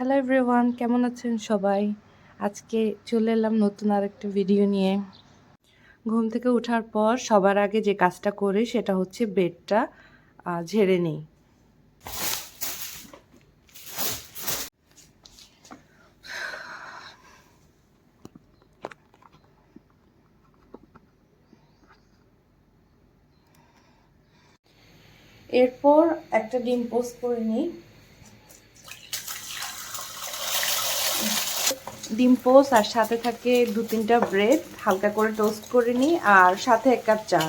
Hello everyone কেমন আছেন সবাই? আজকে চলে এলাম নতুন আরেকটা ভিডিও নিয়ে। ঘুম থেকে ওঠার পর সবার আগে যে কাজটা করি সেটা হচ্ছে বেডটা ঝেড়ে নিই। এরপর একটা ডিম পোস্ট করে নিই। ডিম পোস্ট আর সাথে থাকে দু তিনটা ব্রেড, হালকা করে টোস্ট করে নিই আর সাথে এক কাপ চা।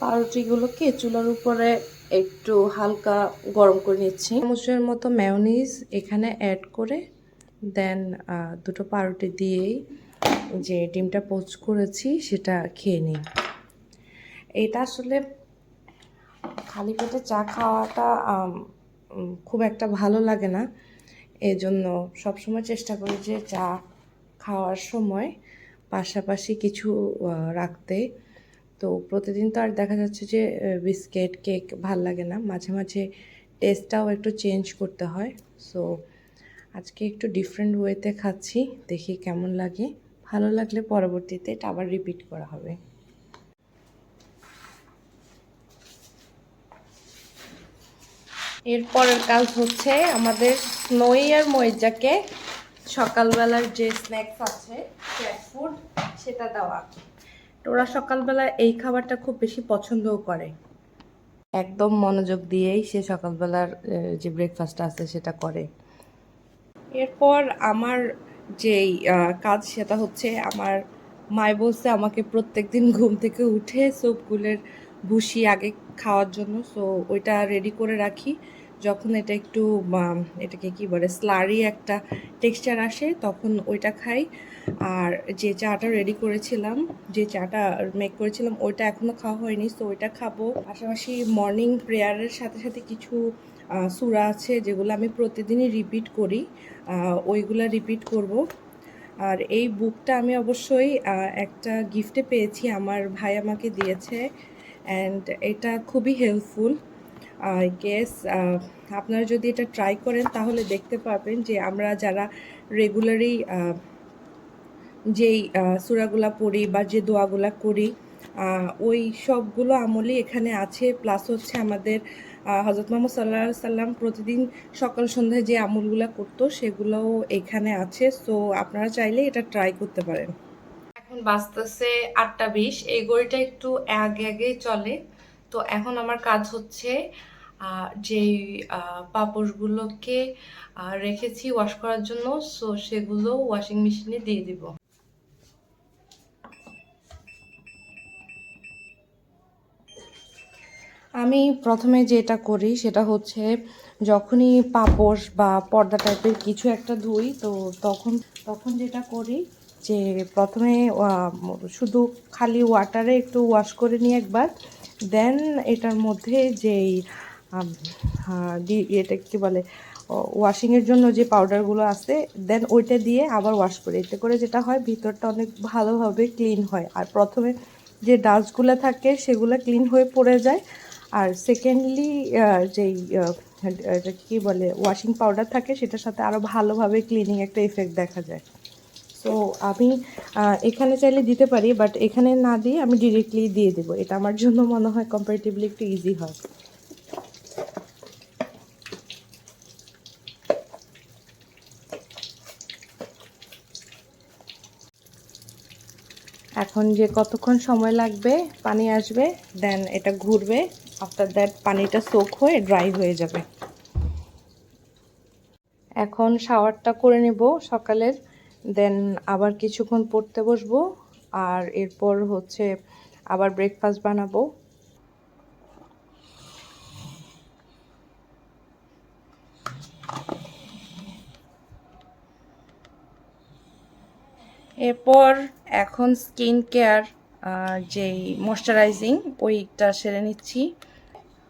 পাউরুটিগুলোকে চুলার উপরে একটু হালকা গরম করে নিচ্ছি। চামচের মতো ম্যায়োনিজ এখানে অ্যাড করে দেন দুটো পাউরুটি দিয়েই যে ডিমটা পোস্ট করেছি সেটা খেয়ে নিই। এটা আসলে খালি পেটে চা খাওয়াটা খুব একটা ভালো লাগে না। এই জন্য সবসময় চেষ্টা করি যে চা খাওয়ার সময় পাশাপাশি কিছু রাখতে। তো প্রতিদিন তো আর দেখা যাচ্ছে যে বিস্কিট, কেক ভালো লাগে না। মাঝে মাঝে টেস্টটাও একটু চেঞ্জ করতে হয়। সো আজকে একটু ডিফারেন্ট ওয়েতে খাচ্ছি, দেখি কেমন লাগে। ভালো লাগলে পরবর্তীতে এটা আবার রিপিট করা হবে। এরপরের কাজ হচ্ছে আমাদের স্নোই আর ময়জাকে সকালবেলার যে স্ন্যাক্স আছে ক্যাট ফুড সেটা দেওয়া। তো ওরা সকালবেলা এই খাবারটা খুব বেশি পছন্দও করে। একদম মনোযোগ দিয়েই সে সকালবেলার যে ব্রেকফাস্টটা আছে সেটা করে। এরপর আমার যেই কাজ সেটা হচ্ছে আমার মায় বলছে আমাকে প্রত্যেকদিন ঘুম থেকে উঠে সোপগুলের ভুসি আগে খাওয়ার জন্য সো ওইটা রেডি করে রাখি। যখন এটা একটু এটাকে কি বলে স্লারি একটা টেক্সচার আসে, তখন ওইটা খাই। আর যে চাটা রেডি করেছিলাম, যে চাটা মেক করেছিলাম, ওইটা এখনও খাওয়া হয়নি সো ওইটা খাব। পাশাপাশি মর্নিং প্রেয়ারের সাথে সাথে কিছু সূরা আছে, যেগুলো আমি প্রতিদিনই রিপিট করি। ওইগুলো রিপিট করব। আর এই বুকটা আমি অবশ্যই একটা গিফটে পেয়েছি, আমার ভাই আমাকে দিয়েছে। অ্যান্ড এটা খুবই হেল্পফুল আই গেস আপনারা যদি এটা ট্রাই করেন, তাহলে দেখতে পাবেন যে আমরা যারা রেগুলারই যেই সূরাগুলা পড়ি বা যে দোয়াগুলা করি ওই সবগুলো আমলই এখানে আছে। প্লাস হচ্ছে আমাদের হজরত মোহাম্মদ সাল্লাহ সাল্লাম প্রতিদিন সকাল সন্ধ্যায় যে আমলগুলা করতো, সেগুলোও এখানে আছে। সো আপনারা চাইলে এটা ট্রাই করতে পারেন। এখন বাজতেছে আটটা বিশ। এই গড়িটা একটু আগে আগে চলে। তো এখন আমার কাজ হচ্ছে যেই আহ, পাপোশগুলোকে রেখেছি ওয়াশ করার জন্য সো সেগুলো ওয়াশিং মেশিনে দিয়ে দিব। আমি প্রথমে যেটা করি সেটা হচ্ছে যখনই পাপোশ বা পর্দা টাইপের কিছু একটা ধুই তো তখন তখন যেটা করি যে প্রথমে শুধু খালি ওয়াটারে একটু ওয়াশ করে নিই একবার। দেন এটার মধ্যে যেই এটা কি বলে ওয়াশিংয়ের জন্য যে পাউডারগুলো আছে দেন ওইটা দিয়ে আবার ওয়াশ করি। এতে করে যেটা হয়, ভিতরটা অনেক ভালোভাবে ক্লিন হয়। আর প্রথমে যে ডাস্টগুলো থাকে, সেগুলো ক্লিন হয়ে পড়ে যায়। আর সেকেন্ডলি যেই এটা কী বলে ওয়াশিং পাউডার থাকে, সেটার সাথে আরও ভালোভাবে ক্লিনিং একটা এফেক্ট দেখা যায়। সো আমি এখানে চাইলে দিতে পারি বাট এখানে না দিয়ে আমি ডিরেক্টলি দিয়ে দেবো। এটা আমার জন্য মনে হয় কম্পারেটিভলি একটু ইজি হয়। এখন যে কতক্ষণ সময় লাগবে, পানি আসবে দেন এটা ঘুরবে। আফটার দ্যাট পানিটা সোক হয়ে ড্রাই হয়ে যাবে। এখন শাওয়ারটা করে নেব সকালের। দেন আবার কিছুক্ষণ পড়তে বসবো, আর এরপর হচ্ছে আবার ব্রেকফাস্ট বানাবো। এরপর এখন স্কিন কেয়ার যেই ময়শ্চারাইজিং ওইটা সেরে নিচ্ছি।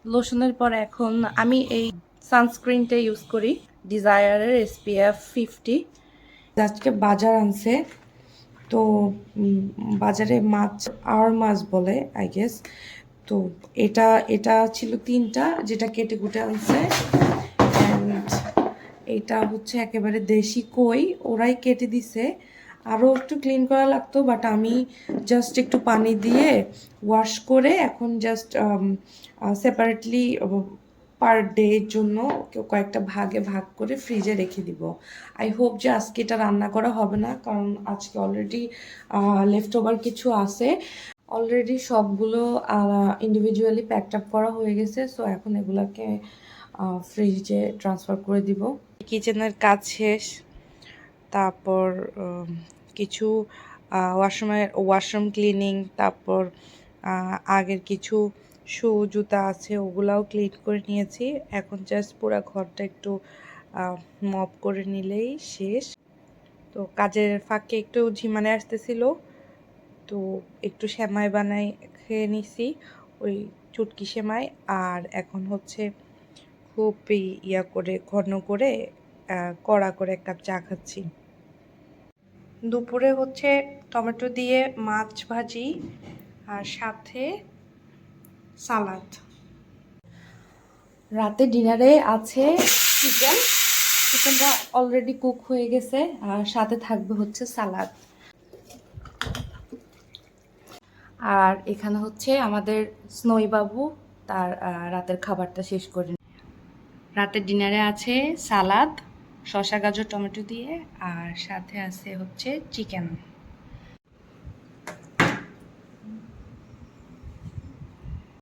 লোশনের পর এখন আমি এই সানস্ক্রিনটা ইউজ করি ডিজায়ারের এসপিএফ ফিফটি আজকে বাজার আনছে। তো বাজারে মাছ আর মাছ বলে আই গেস তো, এটা এটা ছিল তিনটা, যেটা কেটে কুটে আনছে। এটা হচ্ছে একেবারে দেশি কই, ওরাই কেটে দিছে। আরও একটু ক্লিন করা লাগতো বাট আমি জাস্ট একটু পানি দিয়ে ওয়াশ করে এখন জাস্ট সেপারেটলি পার ডের জন্য কেউ কয়েকটা ভাগে ভাগ করে ফ্রিজে রেখে দিব। আই হোপ যে আজকে এটা রান্না করা হবে না, কারণ আজকে অলরেডি লেফট ওভার কিছু আছে। অলরেডি সবগুলো ইন্ডিভিজুয়ালি প্যাকড আপ করা হয়ে গেছে সো এখন এগুলাকে ফ্রিজে ট্রান্সফার করে দিব। কিচেনের কাজ শেষ, তারপর কিছু ওয়াশরুমের ওয়াশরুম ক্লিনিং তারপর আগের কিছু শু জুতা আছে, ওগুলাও ক্লিন করে নিয়েছি। এখন জাস্ট পুরো ঘরটা একটু মপ করে নিলেই শেষ। তো কাজের ফাঁকে একটু ঝিমানে আসতেছিল, তো একটু সেমাই বানাই খেয়ে নিছি, ওই চুটকি সেমাই। আর এখন হচ্ছে খুব ইয়া করে, ঘন করে কড়া করে এক কাপ চা খাচ্ছি। দুপুরে হচ্ছে টমেটো দিয়ে মাছ ভাজি, আর সাথে সালাদ। রাতে ডিনারে আছে চিকেন। চিকেনটা অলরেডি কুক হয়ে গেছে, আর সাথে থাকবে হচ্ছে সালাদ। আর এখানে হচ্ছে আমাদের স্নোই বাবু তার রাতের খাবারটা শেষ করে রাতের ডিনারে আছে সালাদ, শসা, গাজর, টমেটো দিয়ে, আর সাথে আছে হচ্ছে চিকেন।